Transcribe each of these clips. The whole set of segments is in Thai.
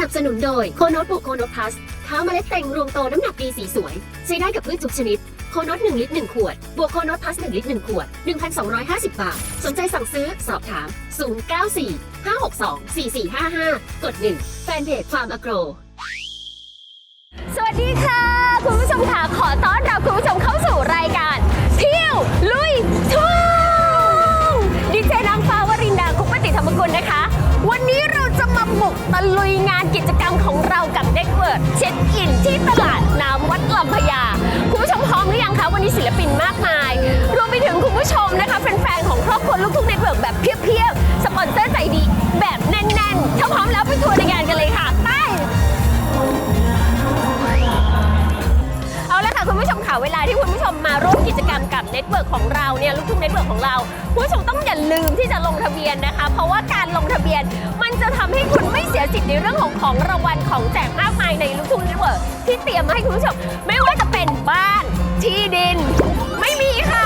นับสนุนโดยโคโนตบุกโคโนตพลัสข้าวเมล็ดเต่งรวมโตน้ำหนักดีสีสวย ใช้ได้กับพืชทุกชนิด โคโนต1ลิตร1ขวด บวกโคโนตพลัส1ลิตร1ขวด 1,250 บาท สนใจสั่งซื้อสอบถาม 094 562 4455 กด 1 แฟนเพจฟาร์มอโกรสวัสดีค่ะ คุณผู้ชมค่ะขอต้อน ลุยงานกิจกรรมของเรากับเด็กเวิร์ดเช็คอินที่ตลาดน้ำวัดลำพญาคุณผู้ชมพร้อมหรือยังคะวันนี้ศิลปินมากมาย รวมไปถึงคุณผู้ชมนะคะแฟนๆของครอบครัวลูกทุ่งเน็ตเวิร์กแบบเพียบๆ สปอนเซอร์ใจดีแบบแน่นๆ ถ้าพร้อมแล้วไปทัวร์ ตเวิร์กของเราเนี่ยลูกทุ่งเน็ตเวิร์กของเราคุณผู้ชมต้องอย่าลืมที่จะลงทะเบียนนะคะ เพราะว่าการลงทะเบียนมันจะทำให้คุณไม่เสียสิทธิ์ในเรื่องของของรางวัลของแจกมากมายในลูกทุ่งเน็ตเวิร์กที่เตรียมมาให้คุณผู้ชม ไม่ว่าจะเป็นบ้านที่ดิน ไม่มีค่ะ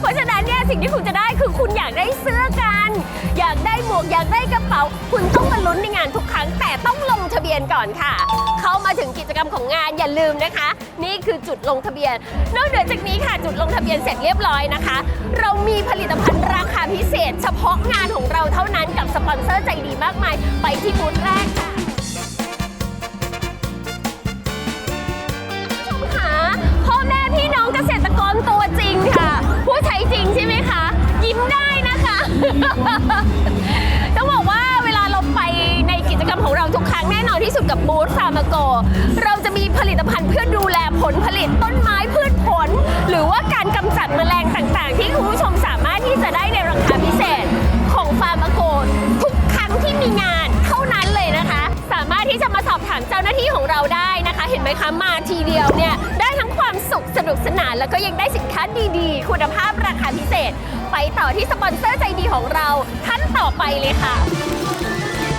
เพราะฉะนั้นเนี่ยสิ่งที่คุณจะได้คือคุณอยากได้เสื้อกัน อยากได้หมวกอยากได้กระเป๋า คุณต้องมาลุ้นในงานทุกครั้งแต่ต้องลงทะเบียนก่อนค่ะ เข้ามาถึงกิจกรรมของงานอย่าลืมนะคะ นี่คือจุดลงทะเบียน นอกเหนือจากนี้ค่ะจุดลงทะเบียนเสร็จเรียบร้อยนะคะ เรามีผลิตภัณฑ์ราคาพิเศษ เฉพาะงานของเราเท่านั้นกับสปอนเซอร์ใจดีมากมาย ทีเดียวเนี่ยได้ทั้งความสุขสนุกสนาน แล้วก็ยังได้สินค้าดีๆ คุณภาพราคาพิเศษ ไปต่อที่สปอนเซอร์ใจดีของเราท่านต่อไปเลยค่ะ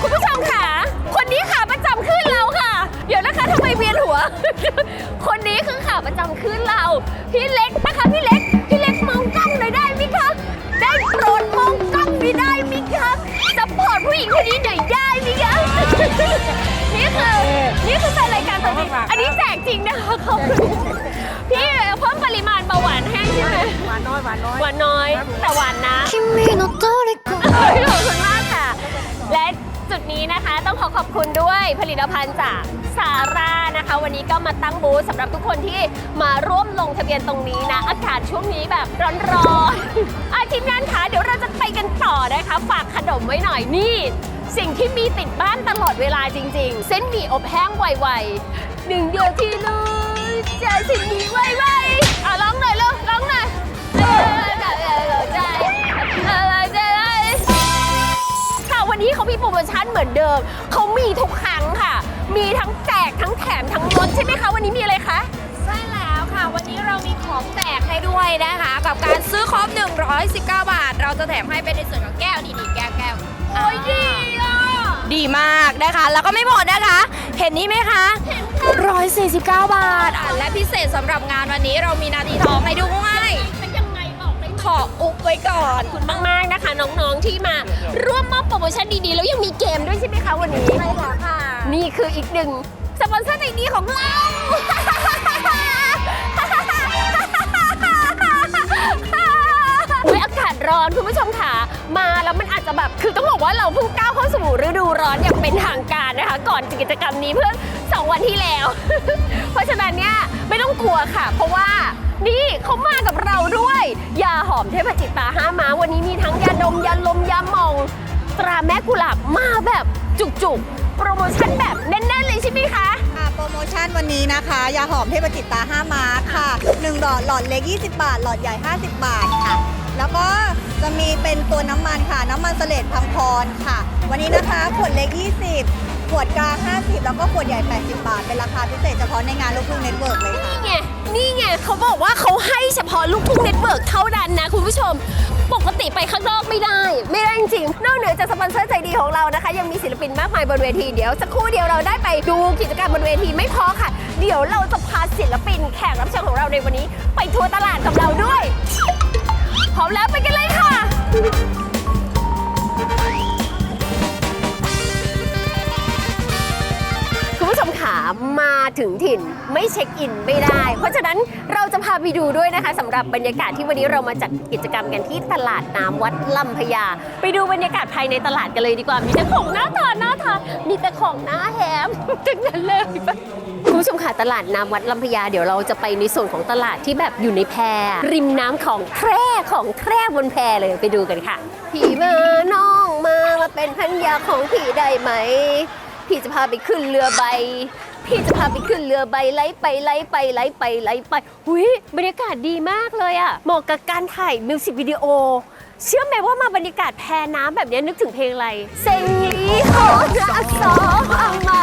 คุณผู้ชมค่ะ คนนี้ขาประจำขึ้นเราค่ะ เดี๋ยวนะคะทำไมเวียนหัว คนนี้คือขาประจำขึ้นเรา พี่เล็กนะคะพี่เล็กพี่เล็กมองกล้องหน่อยได้ไหมคะได้โปรดมองกล้องไม่ได้ไหมคะสปอร์ตผู้หญิงคนนี้หน่อยได้ไหมคะนี่ คือนี่คือเป็นรายการตัวจริงอันนี้แจกจริงนะคะขอบคุณพี่เพิ่มปริมาณเบาหวานแห้งใช่ไหมหวานน้อยหวานน้อยหวานน้อย แต่หวานนะขอบคุณมากค่ะ และจุดนี้นะคะต้องขอขอบคุณด้วยผลิตภัณฑ์จากซาร่านะคะ วันนี้ก็มาตั้งบูธสำหรับทุกคนที่มาร่วมลงทะเบียนตรงนี้นะ อากาศช่วงนี้แบบร้อนๆอาทีมงานคะเดี๋ยวเราจะไปกันต่อนะคะ ฝากขนมไว้หน่อยนี่ สิ่งที่มีติดบ้านตลอดเวลาจริง ๆ เส้นหมี่อบแห้งไวๆหนึ่งเดียวที่รู้ใจสิ่งนี้ไวๆอะร้องหน่อยเร็วร้องหน่อยเออใจใจใจค่ะวันนี้เขามีโปรโมชั่นเหมือนเดิมเขามีทุกครั้งค่ะ มีทั้งแจกทั้งแถมทั้งลดใช่ไหมคะวันนี้มีอะไรคะใช่แล้วค่ะ วันนี้เรามีของแจกให้ด้วยนะคะ กับการซื้อครบ119 บาท เราจะแถมให้เป็นในส่วนของแก้วนี่ๆแก้วแก้ว โอ้ยดีอะ ดีมากนะคะ แล้วก็ไม่หมดนะคะ เห็นนี้ไหมคะ 149 บาทอะและพิเศษสำหรับงานวันนี้เรามีนาทีทองให้ด้วยเป็นยังไงบอกได้ไหมขออุบไว้ก่อน ขอบคุณมาก ๆ นะคะ น้องๆที่มาร่วมมอบโปรโมชั่นดีๆ แล้วยังมีเกมด้วยใช่ไหมคะวันนี้ ใช่แล้วค่ะ นี่คืออีกหนึ่งสปอนเซอร์ใจดีของเรา อุ๊ยอากาศร้อนคุณผู้ชมค่ะ มาแล้วมันอาจจะแบบคือต้องบอกว่าเราเพิ่งก้าวเข้าสู่ฤดูร้อนอย่างเป็นทางการนะคะ ก่อนกิจกรรมนี้เพื่อสองวันที่แล้ว เพราะฉะนั้นเนี่ยไม่ต้องกลัวค่ะ เพราะว่านี่เขามากับเราด้วยยาหอมเทพจิตตาห้าม้าวันนี้มีทั้งยาดมยาลมยาหมอง ตราแม่กุหลาบมาแบบจุกๆ โปรโมชั่นแบบแน่นๆเลยใช่ไหมคะค่ะโปรโมชั่นวันนี้นะคะ ยาหอมเทพจิตตา 5 มาร์คค่ะ 1 หลอดหลอดเล็ก 20 บาท หลอดใหญ่ 50 บาทค่ะ แล้วก็จะมีเป็นตัวน้ำมันค่ะ น้ำมันเสลดพังพรค่ะ วันนี้นะคะขวดเล็ก 20 ขวดกลาง 50 แล้วก็ขวดใหญ่ 80 บาท เป็นราคาพิเศษเฉพาะในงานลูกทุ่งเน็ตเวิร์กเลยค่ะ นี่ไง นี่ไงเขาบอกว่าเขาให้เฉพาะลูกทุ่งเน็ตเวิร์กเท่านั้นนะคุณผู้ชม ปกติไปข้างนอกไม่ได้ ไม่ได้จริงๆนอกเหนือจากสปอนเซอร์ใจดีของเรานะคะ ยังมีศิลปินมากมายบนเวทีเดี๋ยวสักครู่เดียวเราได้ไปดูกิจกรรมบนเวทีไม่พอค่ะ เดี๋ยวเราจะพาศิลปินแขกรับเชิญของเราในวันนี้ ไปทัวร์ตลาดกับเราด้วย พร้อมแล้วไปกันเลยค่ะมาถึงถิ่นไม่เช็คอินไม่ได้ เพราะฉะนั้นเราจะพาไปดูด้วยนะคะสำหรับบรรยากาศที่วันนี้เรามาจัดกิจกรรมกันที่ตลาดน้ำวัดลำพญาไปดูบรรยากาศภายในตลาดกันเลยดีกว่ามีแต่ของน่าทานน่าทานมีแต่ของน่าแฮมทั้งนั้นเลย คุณผู้ชมค่ะตลาดน้ำวัดลำพญาเดี๋ยวเราจะไปในส่วนของตลาดที่แบบอยู่ในแพริมน้ำของแคร่ของแคร่บนแพเลยไปดูกันค่ะพี่มาน้องมามาเป็นพันยาของพี่ได้ไหมพี่จะพาไปขึ้นเรือใบ พี่จะพาไปขึ้นเรือใบไล่ไปไล่ไปไล่ไปไล่ไปหุยบรรยากาศดีมากเลยอะเหมาะกับการถ่ายมิวสิกวิดีโอ เชื่อไหมว่ามาบรรยากาศแพน้ำแบบนี้นึกถึงเพลงอะไร เซงลีโหนะอักษรเอามา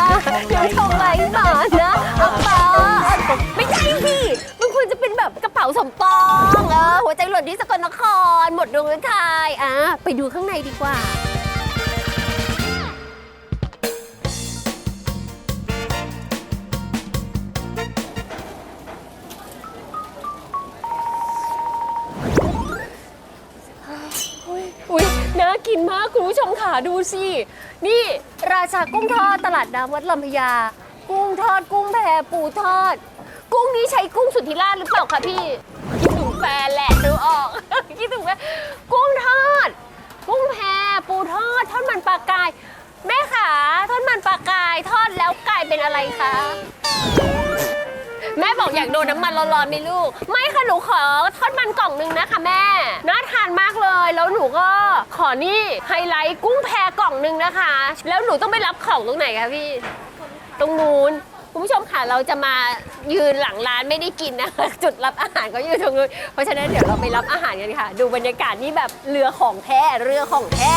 เดี๋ยวชงไหลมานะอาปาไม่ใช่พี่มันควรจะเป็นแบบกระเป๋าสมปองเออหัวใจหล่นที่สกลนคร หมดดวงฤทัยอะไปดูข้างในดีกว่า กินมากคุณผู้ชมค่ะดูสิ นี่ราชากุ้งทอดตลาดน้ำวัดลำพญา กุ้งทอดกุ้งแพปูทอด กุ้งนี้ใช้กุ้งสุทธิราชหรือเปล่าคะพี่ คิดถึงแฟนแหละดูออก คิดถึงแฟนกุ้งทอด กุ้งแพปูทอดทอดมันปลากาย แม่ขาทอดมันปลากายทอดแล้วกลายเป็นอะไรคะ แม่บอกอยากโดนน้ำมันร้อนๆไหมลูก ไม่ค่ะหนูขอทอดมันกล่องนึงนะคะแม่ น่าทานมากเลย แล้วหนูก็ขอนี่ไฮไลท์กุ้งแพกล่องนึงนะคะ แล้วหนูต้องไปรับของตรงไหนคะพี่ ตรงนู้นคุณผู้ชมค่ะเราจะมายืนหลังร้านไม่ได้กินนะคะจุดรับอาหารก็อยู่ตรงนู้นเพราะฉะนั้นเดี๋ยวเราไปรับอาหารกันค่ะ ดูบรรยากาศนี่แบบเรือของแท้เรือของแท้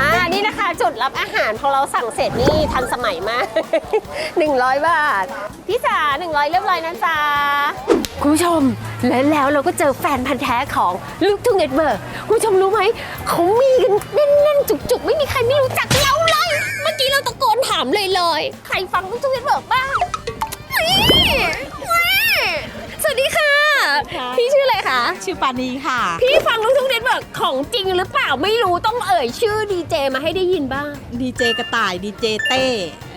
อ่านี่นะคะจุดรับอาหารพอเราสั่งเสร็จนี่ทันสมัยมาก 100 บาท พี่จ๋า100 เรียบร้อยนะจ๊ะคุณผู้ชมและแล้วเราก็เจอแฟนพันธ์แท้ของลูกทุ่งเน็ตเวิร์กคุณผู้ชมรู้ไหมเขามีกันแน่นๆจุกๆ ไม่มีใครไม่รู้จักเราเลย เมื่อกี้เราตะโกนถามเลยเลยๆใครฟังลูกทุ่งเน็ตเวิร์กบ้างนี่นี่สวัสดีค่ะ พี่ชื่ออะไรคะ ชื่อปานีค่ะ พี่ฟังลูกทุ่งเน็ตเวิร์กของจริงหรือเปล่าไม่รู้ต้องเอ่ยชื่อดีเจมาให้ได้ยินบ้าง ดีเจกระต่ายดีเจเต้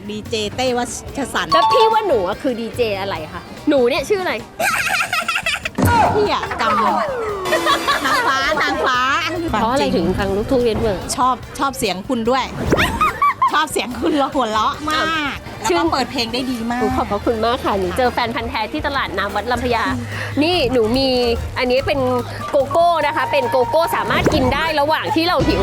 ดีเจเต้วัชสันต์แล้วพี่ว่าหนูอะคือดีเจอะไรคะ หนูเนี่ยชื่ออะไร พี่อะจำเลยนางฟ้านางฟ้าเพราะอะไรถึงฟังลูกทุ่งเน็ตเวิร์กชอบชอบเสียงคุณด้วย ชอบเสียงคุณแล้วหัวเราะมาก แล้วชื่ก็อเปิดเพลงได้ดีมาก ขอบพระคุณมากค่ะหนูเจอแฟนพันธ์แท้ที่ตลาดน้ำวัดลำพญา นี่หนูมีอันนี้เป็นโกโก้นะคะ เป็นโกโก้สามารถกินได้ระหว่างที่เราหิว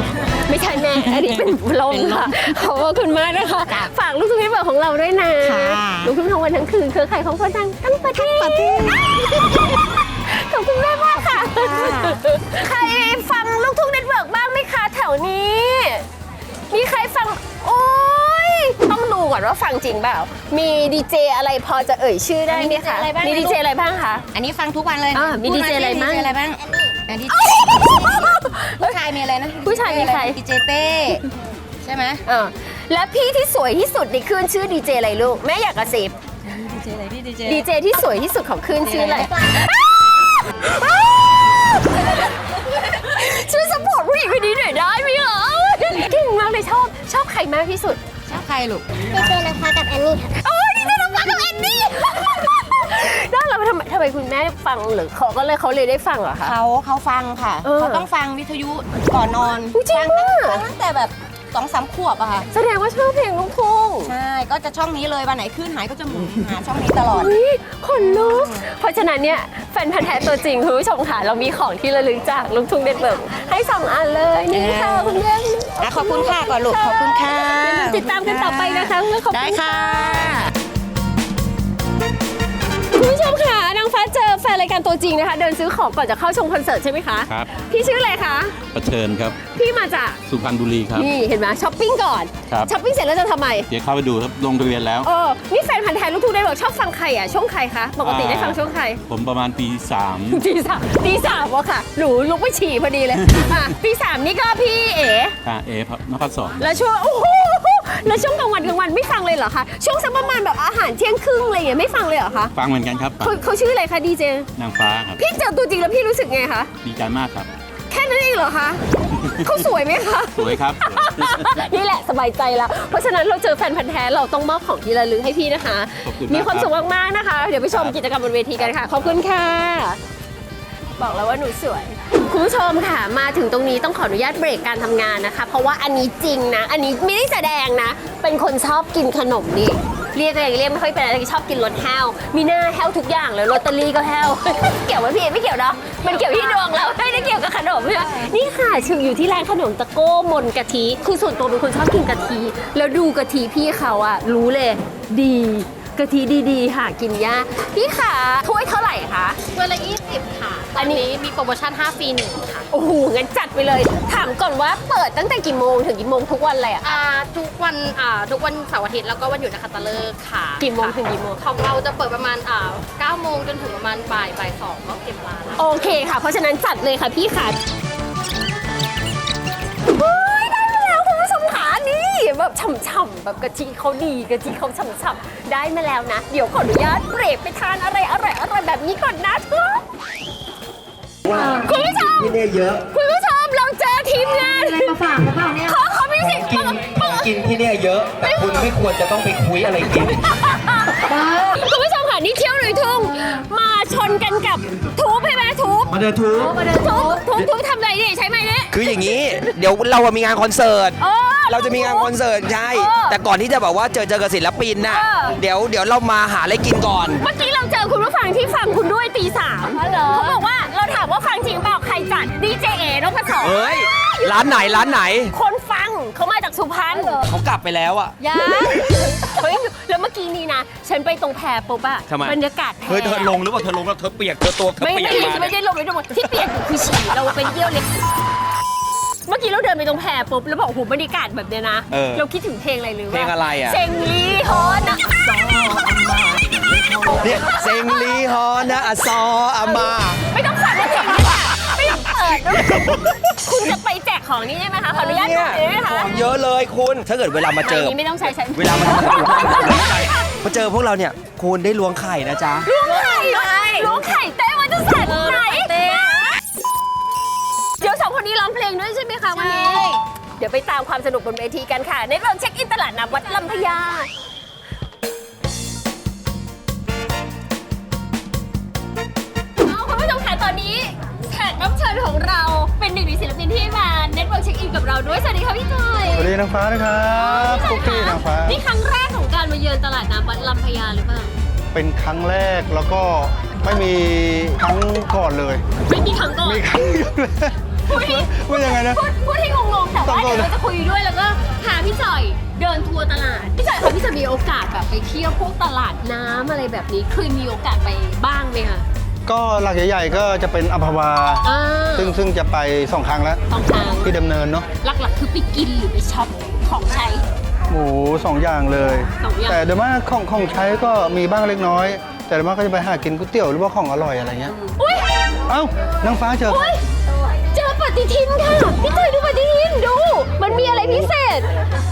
ไม่ใช่แม่อันนี้เป็นลมค่ะขอบพระคุณมากนะคะ ฝากลูกทุ่งเน็ตเวิร์กของเราด้วยนะค่ะ ลูกทุ่งทั้งวันทั้งคืนเครือข่ายของคนดังทั้งประเทศขอบคุณแม่มากค่ะใคร ว่าฟังจริงเปล่า มีดีเจอะไรพอจะเอ่ยชื่อได้ไหมคะ มีดีเจอะไรบ้างคะ อันนี้ฟังทุกวันเลยอ่ามีพู DJ อะไรบ้างดีเจอะไรบ้างอันนี้ผู้ชายมีอะไรนะ ผู้ชายมีใครดีเจเต้ใช่ไหมเออแล้วพี่ที่สวยที่สุดในคลื่นชื่อดีเจอะไรลูก แม่อยากกระซิบดีเจอะไรพี่ดีเจดีเจที่สวยที่สุดของคลื่นชื่ออะไรช่วยสปอร์ตผู้หญิงคนนี้หน่อยได้ไหมเหรอเก่งมากเลยชอบชอบใครมากที่สุด ชอบใครลูกโอ้ยนี่ได้น้องฟังกับแอนนี่ได้แล้วทำไมทำไมคุณแม่ฟังหรือเขาก็เลยเขาเลยได้ฟังเหรอคะ เขาเขาฟังค่ะเออเขาต้องฟังวิทยุก่อนนอนอุ๊ยจริงฟัอะ ฟังตั้งแต่แบบสองสามขวบอะค่ะแสดงว่าชอบเพลงลูกทุ่ง ใช่ก็จะช่องนี้เลยวันไหนขึ้นหายก็จะหมุนหาช่องนี้ตลอดเฮ้ยขนลุก เพราะฉะนั้นเนี่ยแฟนพันธ์แท้ตัวจริงคุณผู้ชมค่ะ เรามีของที่ระลึกจากลูกทุ่งเด็ดเบิร์กให้สองอันเลย นี่ค่ะ คุณแม่ อะขอบคุณค่ะก่อนลูกขอบคุณค่ะติดตามกันต่อไปนะคะขอบคุณได้ค่ะ คุณผู้ชมค่ะ นางฟ้าเจอแฟนรายการตัวจริงนะคะ เดินซื้อของก่อนจะเข้าชมคอนเสิร์ตใช่ไหมคะครับ พี่ชื่ออะไรคะประเชิญครับพี่มาจากสุพรรณบุรีครับ นี่เห็นไหมช้อปปิ้งก่อนครับ ช้อปปิ้งเสร็จแล้วจะทำไมเดี๋ยวเข้าไปดูครับลงทะเบียนแล้วเออนี่แฟนพันธ์แท้ลูกทุ่งได้บอกชอบฟังใครอะช่วงใครคะปกติได้ฟังช่วงใคร ผมประมาณปีสาม ตีสามตีสามวะค่ะหนูลุกไปฉี่พอดีเลย อะตีสามนี่ก็พี่เอ๋ อ่าเอครับนครสองแล้วช่วงโอ้โห แล้วช่วงกลางวันกลางวันไม่ฟังเลยเหรอคะช่วงสักประมาณแบบอาหารเที่ยงครึ่งอะไรอย่างเงี้ยไม่ฟังเลยเหรอคะฟังเหมือนกันครับเขาเขาชื่ออะไรคะดีเจนางฟ้าครับ พี่เจอตัวจริงแล้วพี่รู้สึกไงคะดีใจมากครับ แค่นั้นเองเหรอเหรอคะเขาสวยไหมคะ สวยครับนี่แหละสบายใจแล้ว เพราะฉะนั้นเราเจอแฟนพันธ์แท้เราต้องมอบของที่ระลึกให้พี่นะคะ ขอบคุณมาก มีความครับสุขมากๆนะคะ เดี๋ยวไปชมครับกิจกรรมบนเวทีกันค่ะ ขอบคุณค่ะ บอกแล้วว่าหนูสวย คุณผู้ชมค่ะมาถึงตรงนี้ต้องขออนุญาตเบรกการทำงานนะคะ เพราะว่าอันนี้จริงนะ อันนี้ไม่ได้แสดงนะ เป็นคนชอบกินขนมนี่เรียกอะไรเรียกไม่ค่อยเป็นอะไรชอบกินรสแห้ว มีหน้าแห้วทุกอย่างเลยลอตเตอรี่ก็แห้วเกี่ยวไหมพี่ไม่เกี่ยวเนาะมันเกี่ยวที่ดวงเราไม่ได้เกี่ยวกับขนมใช่ไหมนี่ค่ะชื่ออยู่ที่ร้านขนมตะโก้มนกะทิคือส่วนตัวเป็นคนชอบกินกะทิแล้วดูกะทิพี่เขาอะรู้เลยดีกะทิดีๆ หากินยากพี่ขาถ้วยเท่าไหร่คะวันละ 20ค่ะ อันนี้มีโปรโมชั่น 5 ฟรีหนึ่งค่ะ โอ้โหงั้นจัดไปเลย ถามก่อนว่าเปิดตั้งแต่กี่โมงถึงกี่โมงทุกวันเลยอะอ่าทุกวันอ่าทุกวันเสาร์อาทิตย์แล้วก็วันหยุดนะคะตะเลิกค่ะกี่โมงค่ะถึงกี่โมง ของเราจะเปิดประมาณอ่า9โมงจนถึงประมาณบ่ายบ่ายสองก็เก็บร้านแล้ว โอเคค่ะ เพราะฉะนั้นจัดเลยค่ะพี่ค่ะ แบบฉ่ำๆแบบกะทิเขาดีกะทิเขาฉ่ำๆได้มาแล้วนะ เดี๋ยวขออนุญาตเบรกไปทานอะไรอร่อยๆแบบนี้ก่อนนะเถอะคุณผู้ชมที่นี่เยอะคุณผู้ชมเราเจอทีมงานอะไรมาฝากหรือเปล่าเนี่ยขอขอพี่สิกินของกินที่เนี่ยเยอะ แต่คุณไม่ควรจะต้องไปคุยอะไรกินคุณผู้ชมค่ะนี่เที่ยวหนุ่ยทุ่งมาชนกันกับทูบใช่ไหมทูบมาเดินทูบทูบทูบทูบทำอะไรดิใช้ไหมเนี่ยคืออย่างนี้ เดี๋ยวเราอะมีงานคอนเสิร์ต เออเราจะมีงานคอนเสิร์ตใช่ เออแต่ก่อนที่จะแบบว่าเจอเจอกับศิลปินน่ะ เออ เดี๋ยวเดี๋ยวเรามาหาอะไรกินก่อน เมื่อกี้เราเจอคุณผู้ฟังที่ฟังคุณด้วยตีสามเขาบอกว่าเราถามว่าฟังจริงเปล่าใครจัดดีเจเอนพศรเฮ้ย ร้านไหนร้านไหน คนฟังเขามาจากสุพรรณเขากลับไปแล้วอะยังเฮ้ยแล้วเมื่อกี้นี้นะ ฉันไปตรงแพปุ๊บอะทำไม บรรยากาศแพเฮ้ยเธอลงหรือเปล่าเธอลงแล้วเธอเปียกเธอตัวเธอไม่เปียไม่กมาไม่ได้ลงไม่ได้ลงที่เปียกอยู่คือฉี่เราเป็นเยี่ยวเล็ก เมื่อกี้เราเดินไปตรงแพปุ๊บแล้วบอกโอ้โหบรรยากาศแบบเนี้ยนะเออ เราคิดถึงเพลงอะไรหรือว่าเพลงอะไรอะเซงลีฮอนนะเนี่ยเซงลีฮอนะอะซออามา ไม่ต้องฟังเพลงนี้ค่ะไม่ต้องเปิดด้วยคุณจะไปแจกของนี่ใช่ไหมคะขออนุญาตดูเนี่ยหน่อยได้ไหมขคะองเยอะเลยคุณ ถ้าเกิดเวลามาเจอ อันนี้ไม่ต้องใช้ใช้เวลามามาเจอพวกเราเนี่ย คุณได้ล้วงไข่นะจ๊ะ ล้วงไข่ล้วงไข่เต้มันจะแสนไหน องคนนี้ร้องเพลงด้วยใช่ไหมคะวันนี้ เดี๋ยวไปตามความสนุกบนเวทีกันค่ะ ในเราเช็คอินตลาดน้ำวัดลำพญาเอาคุณผู้ชมค่ะตอนนี้แขกรับเชิญของเราเป็นหนึ่งในศิลปินที่มาเน็ตเวิร์กเช็คอินกับเราด้วย สวัสดีค่ะพี่จอยสวัสดีนางฟ้านะครับคุกกี้นางฟ้า นี่ครั้งแรกของการมาเยือนตลาดน้ำวัดลำพญาหรือเปล่า เป็นครั้งแรกแล้วก็ไม่มีครั้งก่อนเลย ไม่มีครั้งก่อน มีครั้งเดียวเลย พูดให้ว่ายังไงนะ พูดพูดให้งงๆแต่ว่าต้องเดี๋ยวๆเราจะคุยด้วยแล้วก็พาพี่จอยเดินทัวร์ตลาด พี่จอยคะพี่จะมีโอกาสแบบไปเที่ยวพวกตลาดน้ำอะไรแบบนี้เคยมีโอกาสไปบ้างไหมคะก็หลักใหญ่ๆก็จะเป็นอัมพวา อ่าซึ่งซึ่งจะไปสองครั้งแล้วสองทางที่ดำเนินเนาะหลักๆคือไปกินหรือไปช็อปของใช้ หมูสองอย่างเลย สองอย่าง แต่โดยมากของของใช้ก็มีบ้างเล็กน้อย แต่โดยมากก็จะไปหากินก๋วยเตี๋ยวหรือว่าของอร่อยอะไรเงี้ย อุ้ยเอ้านางฟ้าเจอ อุ้ยเจอป ฏิทินค่ะ พี่จอยดูปฏิทินดู มันมีอะไรพิเศษ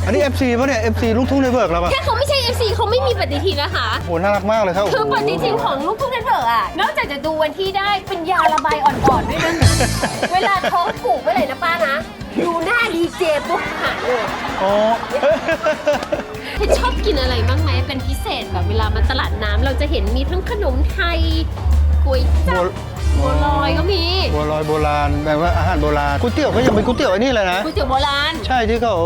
อันนี้ FC ป่ะเนี่ย FC ลูกทุ่งในเบิร์กเราป่ะแค่เขาไม่ใช่ FC เขาไม่มีปฏิทินนะคะโหน่ารักมากเลยครับคือปฏิทินของลูกทุ่งเน็ตเวิร์กอะนอกจากจะดูวันที่ได้เป็นยาระบายอ่อนๆด้วยนะคะเวลาท้องผูกเมื่อไหร่นะป้านะ ดูหน้าดีเจปุ๊บหายเลยอ๋อเพชรชอบกินอะไรบ้างไหมเป็นพิเศษแบบเวลามาตลาดน้ำเราจะเห็นมีทั้งขนมไทยก๋วยจั๊บ บัว ลอยก็มีบัวลอยโบราณแบบว่าอาหารโบราณก๋วยเตี๋ยวก็ยังเป็นก๋วยเตี๋ยวไอ้นี่เลยนะก๋วยเตี๋ยวโบราณใช่ที่เขา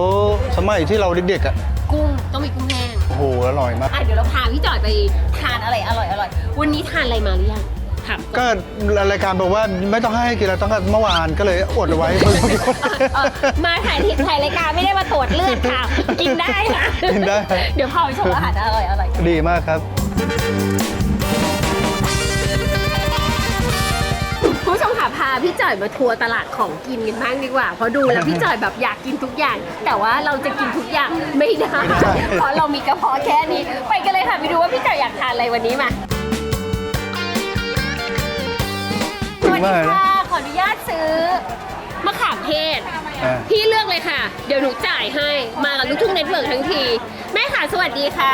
สมัยที่เราเด็กๆอะกุ้งต้องมีกุ้งแห้งโอ้โหอร่อยมากอะเดี๋ยวเราพาพี่จอยไปทานอะไรอร่อยอร่อยๆวันนี้ทานอะไรมาหรือยังถามก่อนก็รายการบอกว่าไม่ต้องให้กินแล้วต้องเมื่อวานก็เลยอดเอาไว้เออมาถ่ายที่ถ่ายรายการไม่ได้มาตรวจเลือดค่ะ กินได้นะกินได้ เดี๋ยวพาไปชมอาหารอร่อยอร่อยดีมากครับ พาพี่จ่อยมาทัวร์ตลาดของกินกันบ้างดีกว่า เพราะดูแล้วพี่จ่อยแบบอยากกินทุกอย่าง แต่ว่าเราจะกินทุกอย่างไม่ได้ไม่ได้เพราะเรามีกระเพาะแค่นี้ ไปกันเลยค่ะไปดูว่าพี่จ่อยอยากทานอะไรวันนี้มาสวัสดีค่ะขออนุญาตซื้อมะขามเทศอ่าพี่เลือกเลยค่ะ เดี๋ยวหนูจ่ายให้ มากับลูกทุ่งเน็ตเวิร์กทั้งที แม่ค่ะสวัสดีค่ะ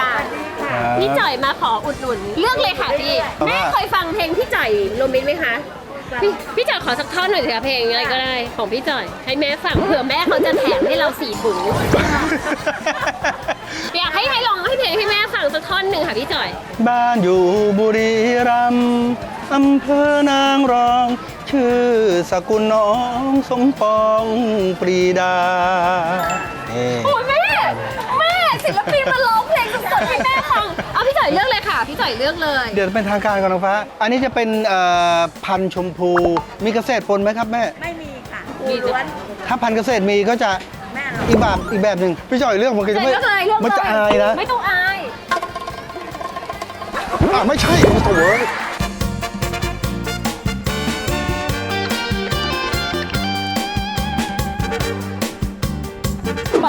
ครับพี่จ่อยมาขออุดหนุน เลือกเลยค่ะพี่แต่ว่าแม่เคยฟังเพลงพี่จ่อยโรมินไหมคะ พี่พี่จ่อยขอสักท่อนหน่อยสิคะเพลงอะไรก็ได้ของพี่จ่อย ให้แม่ฟังเผื่อแม่เขาจะแถมให้เราสี่ถุงอยากให้ให้ลองให้เพลงให้แม่ฟังสักท่อนหนึ่งค่ะพี่จ่อย บ้านอยู่บุรีรัมย์อำเภอนางรอง ชื่อสกุลน้องสมปองปรีดานี่โอ้ยแม่ แม่ศิลปินมาร้องเพลงสดๆให้แม่ พี่จ่อยเลือกเลย เดี๋ยวเป็นทางการก่อนน้องฟ้า อันนี้จะเป็นเอ่อพันธุ์ชมพู มีเกษตรปนไหมครับแม่ ไม่มีค่ะมีล้วนถ้าพันธุ์เกษตรมีก็จะอีกแบบอีกแบบหนึ่งพี่จ่อยเลือกมันก็จะเลืไม่อกเลยเลือกเลยมันจะอายนะ ไม่ต้องอาย อะไม่ใช่โอ้โห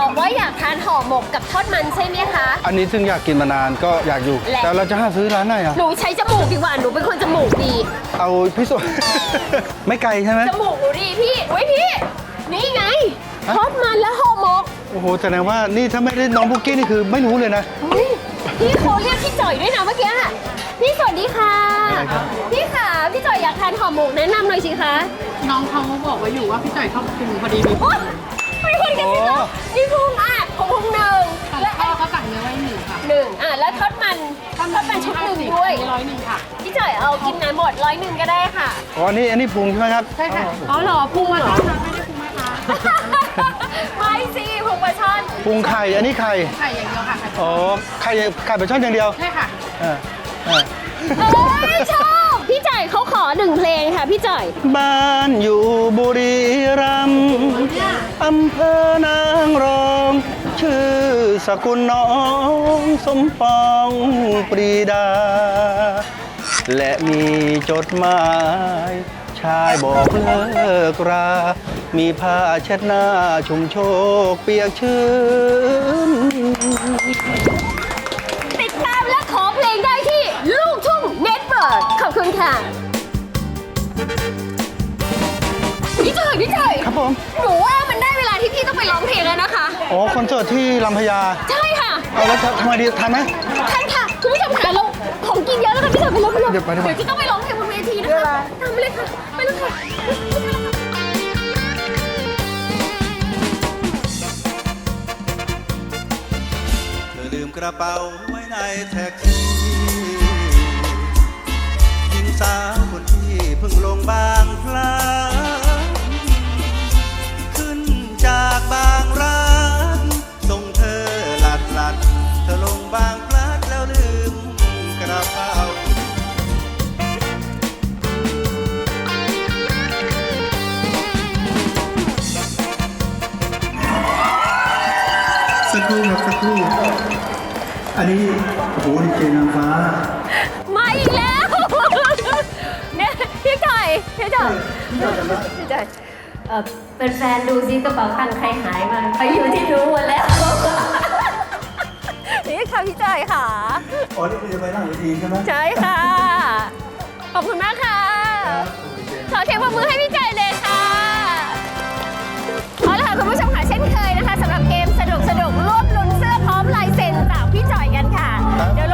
บอกว่าอยากทานห่อหมกกับทอดมันใช่ไหมคะ อันนี้ซึ่งอยากกินมานานก็อยากอยู่และ แต่เราจะหาซื้อร้านไหนอะ หนูใช้จมูกดีกว่า หนูเป็นคนจมูกดี เอาพิสูจน์ ไม่ไกลใช่ไหม จมูกหนูดีพี่อุ้ยพี่ นี่ไง ฮะ ทอดมันและห่อหมกโอ้โหแสดงว่านี่ถ้าไม่ได้น้องบุกกี้นี่คือไม่รู้เลยนะ เฮ้ยพี่เขาเรียกพี่จ่อยด้วยนะเมื่อกี้อะพี่สวัสดีค่ะ อะไรครับ พี่ขาพี่จ่อยอยากทานห่อหมกแนะนำหน่อยสิคะ น้องเขาบอกไว้อยู่ว่าพี่จ่อยชอบกินพอดีมีโอ๊ย ไม่คนกันสิคะนี่พุงอะของพุงหนึ่งของและพ่อเขาสั่งเนื้อไว้หนึ่งค่ะหนึ่งอะแล้วทอดมันทอดมันชุดหนึ่งด้วยร้อยหนึ่งค่ะพี่จ่อยเอากินไหนหมดร้อยหนึ่งก็ได้ค่ะอ๋ออันนี้อันนี้พุงใช่ไหมครับใช่ค่ะอ๋อเหรอพุงมาช่อนนะไม่ได้พุงแม่ค้าไม่สิพุงปลาช่อนพุงไข่อันนี้ไข่ไข่อย่างเดียวค่ะไข่อ๋อไข่ไข่ปลาช่อนอย่างเดียวใช่ค่ะเออเออเอ้ยชอบ พี่จ่อยเขาขอหนึ่งเพลงค่ะพี่จ่อย บ้านอยู่บุรีรัมย์อำเภอนางรอง ชื่อสกุลน้องสมปองปรีดา และมีจดหมาย ชายบอกเลิกรา มีผ้าเช็ดหน้า ชุ่มโชกเปียกชื้น คุณค่ะ พี่จ่อยพี่จ่อยครับผม หนูว่ามันได้เวลาที่พี่ต้องไปร้องเพลงแล้วนะคะ อ๋อคอนเสิร์ตที่ลำพญา ใช่ค่ะ เอาแล้วทำไมดีทันไหมทันค่ะ คุณผู้ชมค่ะเราของกินเยอะแล้วค่ะพี่จ่อยไปแล้วไปแล้วเดี๋ยวไปดีกว่าเดี๋ยวจะต้องไปร้องเพลงบนเวทีนะคะตามไปเลยค่ะ ไปเลยค่ะ เธอลืมกระเป๋าไว้ในแท็กซี่หญิง สาวคนที่เพิ่งลงบางพลาขึ้นจากบางรักส่งเธอหลัดหลัดเธอลงบางพลัดแล้วลืมกระเป๋าสักครู่ครับสักครู่ อันนี้โอ้โหดีเจนางฟ้ามา พี่จอยพี่จอยเออเป็นแฟนดูซิกระเป๋าตังค์ใครหายมาไปอยู่ที่รู้หมดแล้ว นี่ค่ะพี่จอยค่ะ อ๋อ นี่คือจะไปหลังเวทีใช่ไหมใช่ค่ะ ขอบคุณมากค่ะ ขอเสียงปรบมือให้พี่จอยเลยค่ะเอาละค่ะคุณผู้ชมค่ะเช่นเคยนะคะสำหรับเกมสนุกสนุกรวบลุ้นเสื้อพร้อมลายเซ็นจากพี่จอยกันค่ะเดี๋ยว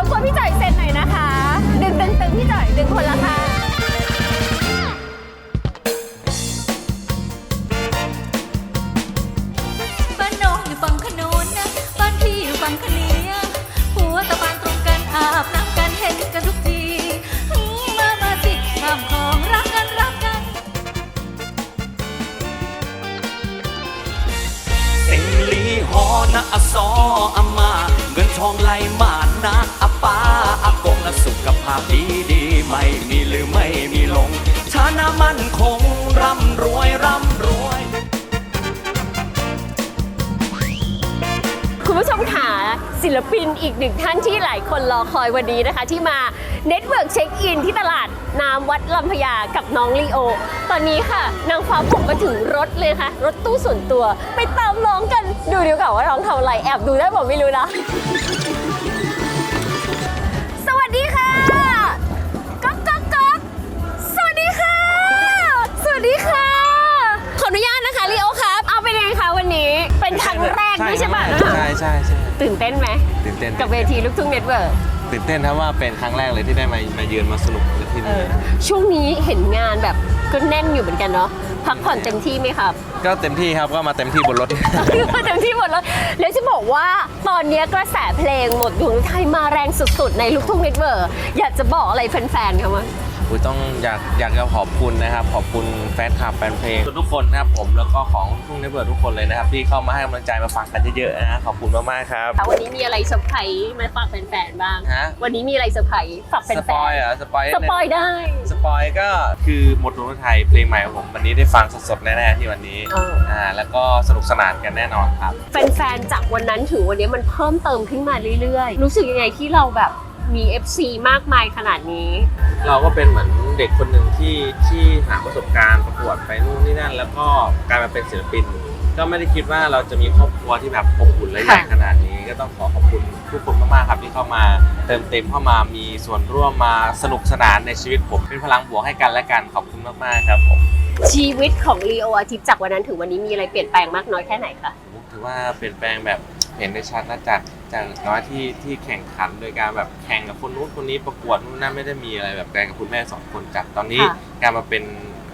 วันนี้นะคะ ที่มาเน็ตเวิร์กเช็คอินที่ตลาดน้ำวัดลำพญากับน้องลีโอ ตอนนี้ค่ะ นางฟ้าผมมาถึงรถเลยค่ะ รถตู้ส่วนตัว ไปตามน้องกันดูดีกว่าว่าน้องทำอะไรแอบดูได้บอกไม่รู้นะสวัสดีค่ะก๊อกก๊อกก๊อกสวัสดีค่ะ สวัสดีค่ะ ขออนุญาตนะคะลีโอครับ เอาเป็นยังไงคะวันนี้เป็นครั้งแรกด้วยใช่ปะใช่ใช่ใช่ตื่นเต้นไหมตื่นเต้นกับเวทีลูกทุ่งเน็ตเวิร์ก ตื่นเต้นครับว่าเป็นครั้งแรกเลยที่ได้มามายืนมาสนุกที่นี่ช่วงนี้เห็นงานแบบก็แน่นอยู่เหมือนกันเนาะพักผ่อนเต็มที่ไหมครับ ก็เต็มที่ครับก็มาเต็มที่บนรถ เต็มที่หมดเลยแล้วจะบอกว่าตอนนี้กระแสเพลงหมดดวงไทยมาแรงสุดๆ ในลูกทุ่งเน็ตเวิร์กอยากจะบอกอะไรแฟนๆคะมั้ง อุยต้องอยากอยากจะขอบคุณนะครับ ขอบคุณแฟนคลับแฟนเพลงทุกคนนะครับผมแล้วก็ของทุ่งเนเบิร์ทุกคนเลยนะครับที่เข้ามาให้กำลังใจมาฟังกันเยอะๆนะขอบคุณมากๆครับ วันนี้มีอะไรเซอร์ไพรส์มาฝากแฟนๆบ้าง ฮะ วันนี้มีอะไรเซอร์ไพรส์ฝากแฟสนปอยเหรอสปอยๆสปอยได้ สปอยก็คือหมดดวงไทยเพลงใหม่ของผมวันนี้ได้ฟังสดๆแน่ๆที่วันนี้เออ อ่าแล้วก็สนุกสนานกันแน่นอนครับ แฟนๆ จากวันนั้นถึงวันนี้มันเพิ่มเติมขึ้นมาเรื่อยๆ รู้สึกยังไงที่เราแบบ มี FC มากมายขนาดนี้ เราก็เป็นเหมือนเด็กคนหนึ่งที่ที่หาประสบการณ์ประกวดไปนู่นนี่นั่น แล้วก็กลายมาเป็นศิลปิน ก็ไม่ได้คิดว่าเราจะมีครอบครัวที่แบบอบอุ่นและใหญ่ขนาดนี้ ก็ต้องขอขอบคุณทุกคนมากๆครับที่เข้ามาเติมเต็มเข้ามามีส่วนร่วมมาสนุกสนานในชีวิตผมเป็นพลังบวกให้กันและกันขอบคุณมากๆครับผมชีวิตของลีโออาทิตย์จากวันนั้นถึงวันนี้มีอะไรเปลี่ยนแปลงมากน้อยแค่ไหนคะผมถือว่าเปลี่ยนแปลงแบบเห็นได้ชัดนะจาก จากน้อยที่ที่แข่งขันโดยการแบบแข่งกับคนนู้นคนนี้ประกวดนู่นนั่นไม่ได้มีอะไรแบบแรงกับคุณแม่สองคนจัดตอนนี้ ค่ะ การมาเป็น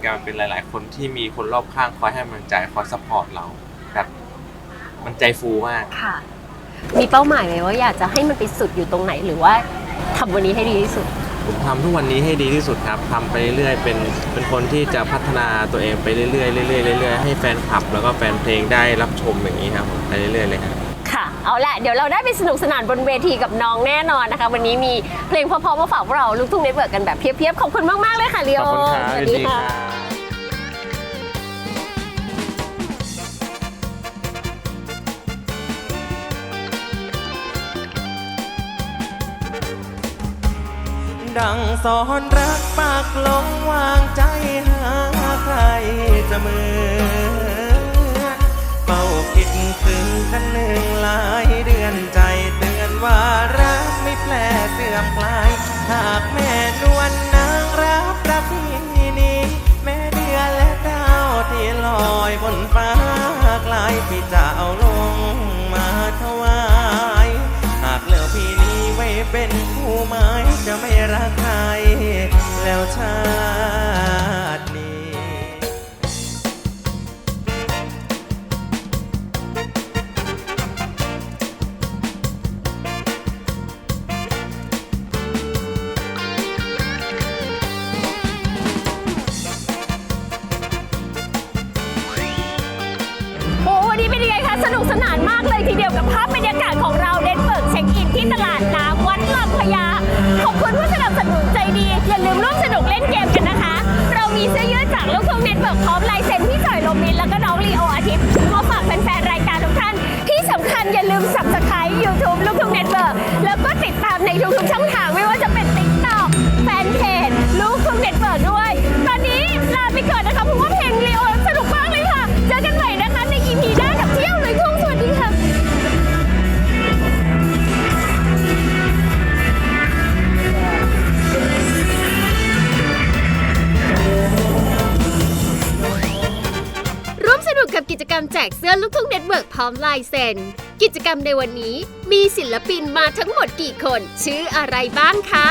การมาเป็นหลาย ๆ คนที่มีคนรอบข้างคอยให้กำลังใจคอยซัพพอร์ตเราแบบมันใจฟูมาก ค่ะ มีเป้าหมายไหมว่าอยากจะให้มันไปสุดอยู่ตรงไหนหรือว่าทำวันนี้ให้ดีที่สุด ผมทำทุกวันนี้ให้ดีที่สุดครับทำไปเรื่อยๆเป็นเป็นคนที่จะพัฒนาตัวเองไปเรื่อยๆเรื่อยๆเรื่อยๆให้แฟนคลับ แล้วก็แฟนเพลงได้รับชมอย่างนี้ครับผมไปเรื่อยๆเลยครับค่ะ เอาละเดี๋ยวเราได้ไปสนุกสนานบนเวทีกับน้องแน่นอนนะคะ วันนี้มีเพลงเพราะๆมาฝากพวกเราลูกทุ่งเน็ตเวิร์กกันแบบเพียบๆขอบคุณมากๆเลยค่ะลีขโออบคุณครับสวัสยินดีดีคค่ะรับดังสอนรักปากลงวางใจหาใครจะเหมือนเฝ้าคิดถึงกันหนึ่งหลายเดือนใจเตือนว่ารักไม่แปลเสื่อมคลาย หากแม่นวลนางรับรักที่นี้ แม่เดือนและดาวที่ลอยบนฟ้ากลายพี่จะเอาลงมาถวาย หากเลือกพี่นี้ไว้เป็นคู่หมายจะไม่รักใครแล้วชา ลูกทุ่งเน็ตเวิร์กพร้อมลายเซ็น กิจกรรมในวันนี้มีศิลปินมาทั้งหมดกี่คน ชื่ออะไรบ้างคะ